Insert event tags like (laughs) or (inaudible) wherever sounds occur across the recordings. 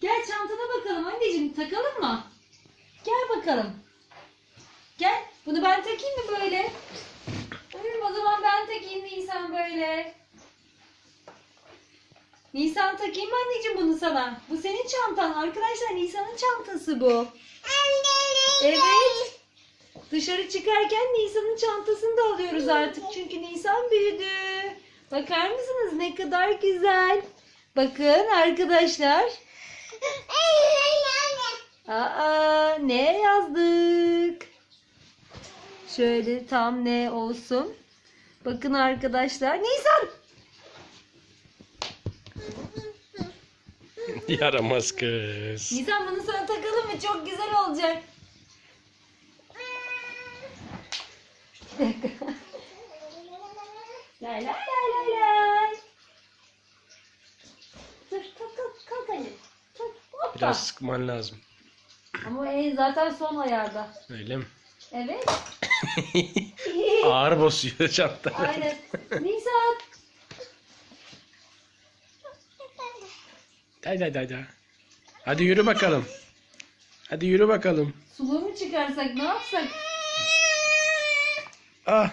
Gel çantana bakalım anneciğim takalım mı? Gel bakalım. Gel. Bunu ben takayım mı böyle? Buyurun o zaman ben takayım Nisan böyle. Nisan takayım mı anneciğim bunu sana? Bu senin çantan. Arkadaşlar Nisan'ın çantası bu. Evet. Dışarı çıkarken Nisan'ın çantasını da alıyoruz artık. Çünkü Nisan büyüdü. Bakar mısınız ne kadar güzel. Bakın arkadaşlar. Aa ne yazdık? Şöyle tam ne olsun. Bakın arkadaşlar. Nisan! (laughs) Yaramaz kız. Nisan bunu sana takalım mı? Çok güzel olacak. (laughs) Lay lay lay. Dur kalk kalk kalk anne. Biraz sıkman lazım. Ama en zaten son ayarda. Öyle mi? Evet. (laughs) Ağır basıyor çanta. Aynen. Nisan. Day day day day. Hadi yürü bakalım. Hadi yürü bakalım. Suluğu mu çıkarsak ne yapsak? Ah.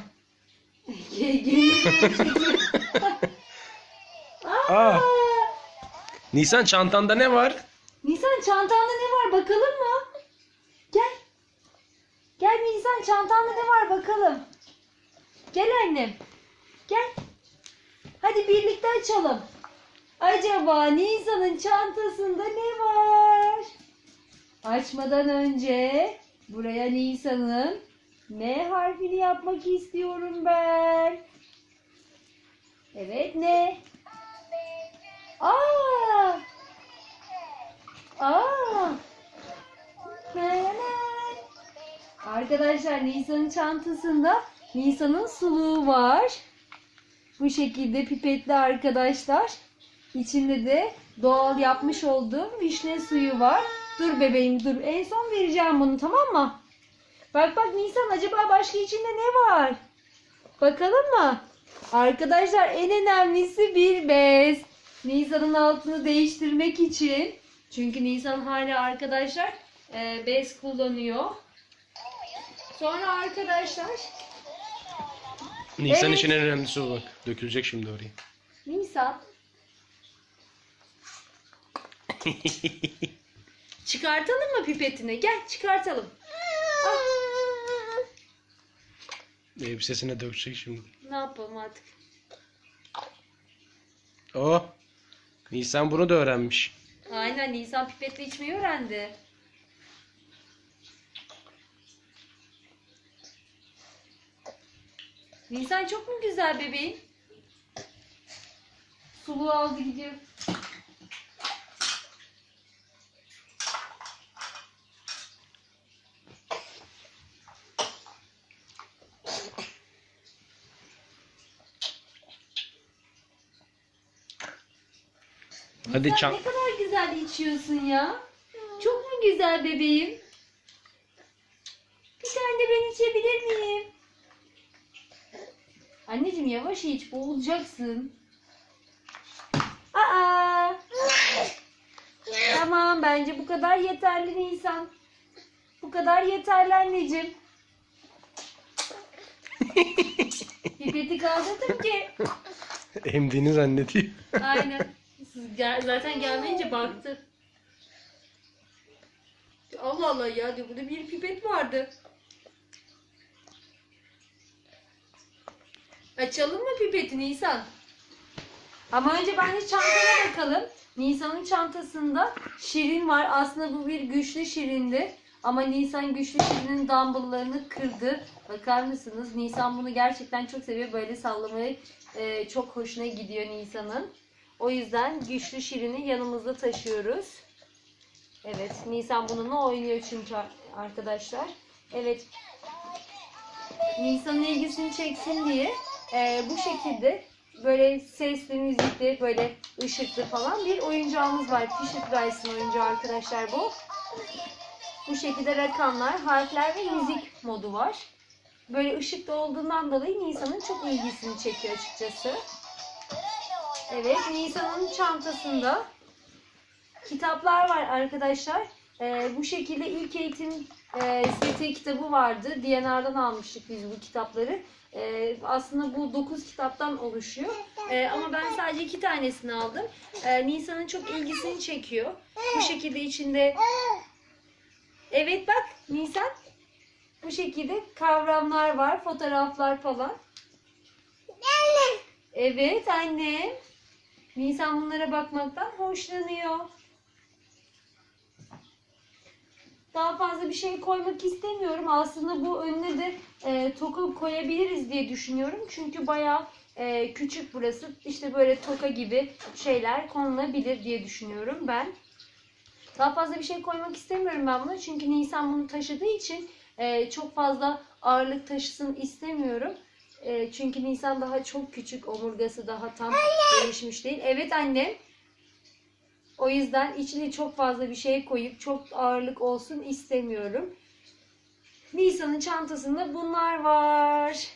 Aa. (laughs) Nisan çantanda ne var? Nisan çantanda ne var bakalım mı? Gel. Gel Nisan çantanda ne var bakalım. Gel annem. Gel. Hadi birlikte açalım. Acaba Nisan'ın çantasında ne var? Açmadan önce buraya Nisan'ın ne harfini yapmak istiyorum ben. Evet ne? Aa! Aa! Arkadaşlar Nisan'ın çantasında Nisan'ın suluğu var. Bu şekilde pipetli arkadaşlar. İçinde de doğal yapmış olduğum vişne suyu var. Dur bebeğim dur. En son vereceğim bunu tamam mı? Bak bak Nisan acaba başka içinde ne var? Bakalım mı? Arkadaşlar en önemlisi bir bez. Nisan'ın altını değiştirmek için. Çünkü Nisan hala arkadaşlar e, bez kullanıyor. Sonra arkadaşlar Nisan Evet. için en önemlisi o bak. Dökülecek şimdi oraya. Nisan (laughs) çıkartalım mı pipetini? Gel çıkartalım. Al. Elbisesine dökecek şimdi. Ne yapalım artık? Oh. Nisan bunu da öğrenmiş. Aynen Nisan pipetle içmeyi öğrendi. Nisan çok mu güzel bebeğim? Suluğu aldı gidiyor. Hadi Nisan çan... ne kadar güzel içiyorsun ya. Çok mu güzel bebeğim? Bir tane de ben içebilir miyim? Anneciğim yavaş iç boğulacaksın. Aa! Tamam bence bu kadar yeterli Nisan. Bu kadar yeterli anneciğim. (laughs) Pipeti kaldırdım ki. Emdiğini zannediyor. Aynen. Gel- zaten gelmeyince baktı. Allah Allah ya diyor burada bir pipet vardı. Açalım mı pipeti Nisan? Ama önce bence çantaya bakalım. Nisan'ın çantasında şirin var. Aslında bu bir güçlü şirindi. Ama Nisan güçlü şirinin dumbbelllarını kırdı. Bakar mısınız? Nisan bunu gerçekten çok seviyor. Böyle sallamayı e, çok hoşuna gidiyor Nisan'ın. O yüzden güçlü şirini yanımızda taşıyoruz. Evet, Nisan bununla oynuyor çünkü ar- arkadaşlar. Evet, Nisan'ın ilgisini çeksin diye e, bu şekilde böyle sesli, müzikli, böyle ışıklı falan bir oyuncağımız var. Fisher Price'ın oyuncağı arkadaşlar bu. Bu şekilde rakamlar, harfler ve müzik modu var. Böyle ışıklı olduğundan dolayı Nisan'ın çok ilgisini çekiyor açıkçası. Evet, Nisan'ın çantasında kitaplar var arkadaşlar. Ee, bu şekilde ilk eğitim e, seti kitabı vardı. DNR'dan almıştık biz bu kitapları. Ee, aslında bu 9 kitaptan oluşuyor. Ee, ama ben sadece iki tanesini aldım. Ee, Nisan'ın çok ilgisini çekiyor. Bu şekilde içinde... Evet bak Nisan. Bu şekilde kavramlar var, fotoğraflar falan. Evet annem. Nisan bunlara bakmaktan hoşlanıyor. Daha fazla bir şey koymak istemiyorum. Aslında bu önüne de e, toka koyabiliriz diye düşünüyorum. Çünkü bayağı e, küçük burası. İşte böyle toka gibi şeyler konulabilir diye düşünüyorum ben. Daha fazla bir şey koymak istemiyorum ben buna. Çünkü Nisan bunu taşıdığı için e, çok fazla ağırlık taşısın istemiyorum. E, çünkü Nisan daha çok küçük. Omurgası daha tam gelişmiş değil. Evet annem. O yüzden içine çok fazla bir şey koyup çok ağırlık olsun istemiyorum. Nisan'ın çantasında bunlar var.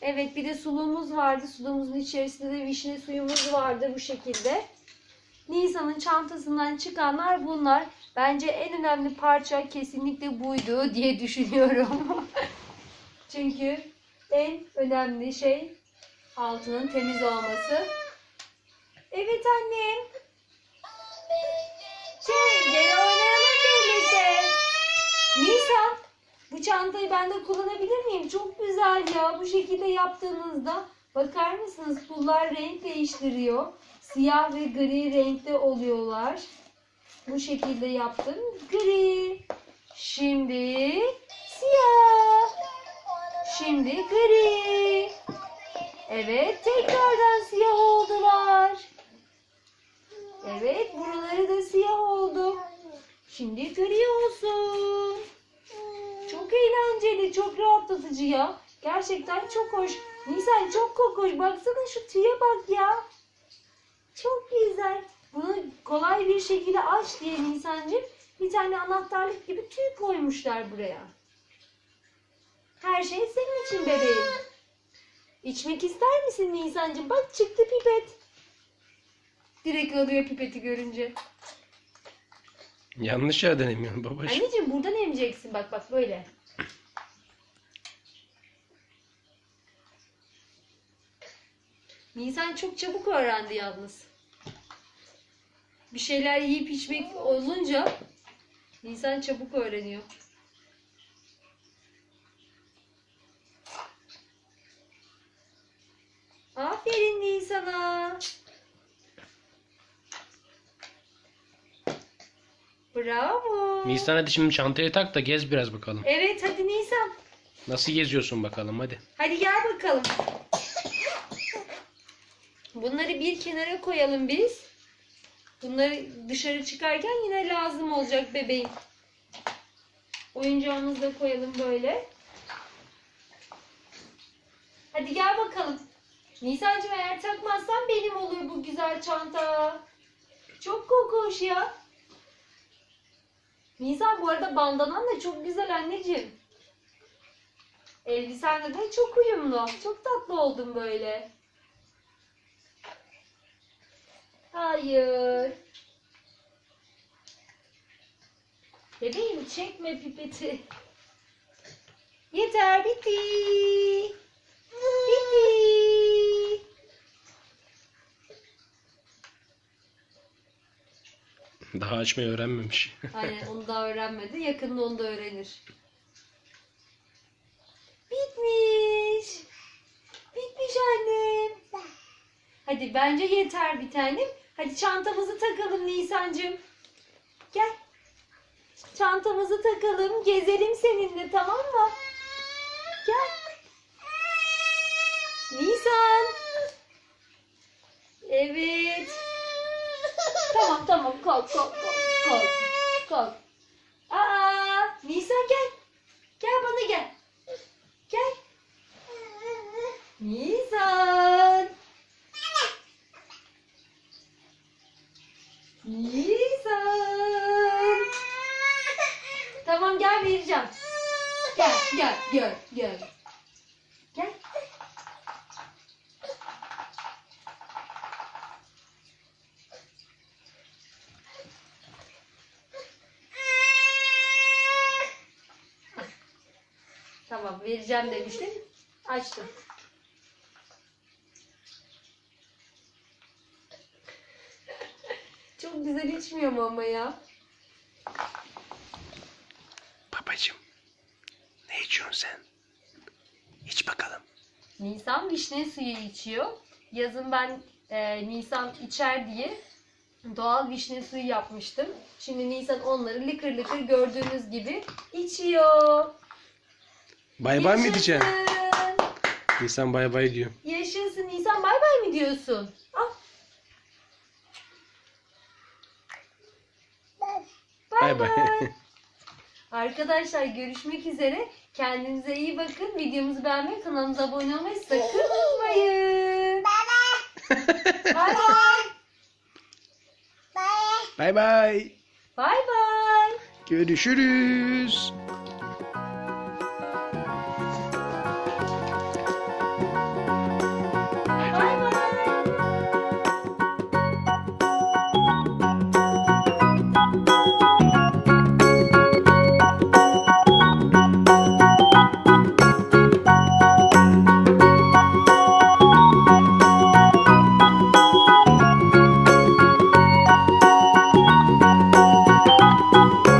Evet bir de suluğumuz vardı. Suluğumuzun içerisinde de vişne suyumuz vardı bu şekilde. Nisan'ın çantasından çıkanlar bunlar. Bence en önemli parça kesinlikle buydu diye (laughs) düşünüyorum. Çünkü en önemli şey altının temiz olması. Evet annem. Şey, gel oynayalım birlikte. Nisan, bu çantayı ben de kullanabilir miyim? Çok güzel ya. Bu şekilde yaptığınızda bakar mısınız? Pullar renk değiştiriyor. Siyah ve gri renkte oluyorlar. Bu şekilde yaptım. Gri. Şimdi siyah. Şimdi gri. Evet, tekrardan siyah oldular. Evet, buraları da siyah oldu. Şimdi gri olsun. Çok eğlenceli, çok rahatlatıcı ya. Gerçekten çok hoş. Nisan çok kokoş. Baksana şu tüye bak ya. Çok güzel. Bunu kolay bir şekilde aç diye Nisan'cığım bir tane anahtarlık gibi tüy koymuşlar buraya. Her şey senin için bebeğim. İçmek ister misin Nisan'cığım? Bak çıktı pipet. Direkt alıyor pipeti görünce. Yanlış yerden emiyorsun babacığım. Anneciğim buradan emeceksin bak bak böyle. Nisan çok çabuk öğrendi yalnız. Bir şeyler yiyip içmek olunca Nisan çabuk öğreniyor. Aferin Nisan'a. Bravo. Nisan hadi şimdi çantaya tak da gez biraz bakalım. Evet hadi Nisan. Nasıl geziyorsun bakalım hadi. Hadi gel bakalım. Bunları bir kenara koyalım biz. Bunları dışarı çıkarken yine lazım olacak bebeğim. Oyuncağımızı da koyalım böyle. Hadi gel bakalım. Nisan'cığım eğer takmazsan benim olur bu güzel çanta. Çok kokoş ya. Nisan bu arada bandanan da çok güzel anneciğim. Elbisenle de çok uyumlu. Çok tatlı oldun böyle. Hayır. Bebeğim çekme pipeti. Yeter bitti. Bitti. Daha açmayı öğrenmemiş. (laughs) Aynen onu daha öğrenmedi. Yakında onu da öğrenir. Bitmiş. Bitmiş annem. Hadi bence yeter bir tanem. Hadi çantamızı takalım Nisan'cığım. Gel. Çantamızı takalım. Gezelim seninle tamam mı? Gel. Nisan. Evet. Tamam kalk kalk kalk kalk kalk. Aa Nisan gel. Gel bana gel. Gel. Nisan. Nisan. Tamam gel vereceğim. Gel gel gel. Gel. Vereceğim demiştim. Açtım. Çok güzel içmiyor mu ama ya? Babacım. Ne içiyorsun sen? İç bakalım. Nisan vişne suyu içiyor. Yazın ben e, Nisan içer diye doğal vişne suyu yapmıştım. Şimdi Nisan onları lıkır lıkır gördüğünüz gibi içiyor. Bay bay mı diyeceksin? Yaşasın. Nisan bay bay diyor. Yaşasın Nisan bay bay mı diyorsun? Al. Bay bay. (laughs) Arkadaşlar görüşmek üzere. Kendinize iyi bakın. Videomuzu beğenmeyi, kanalımıza abone olmayı sakın unutmayın. Bay bay. bay bay. Bay bay. Görüşürüz.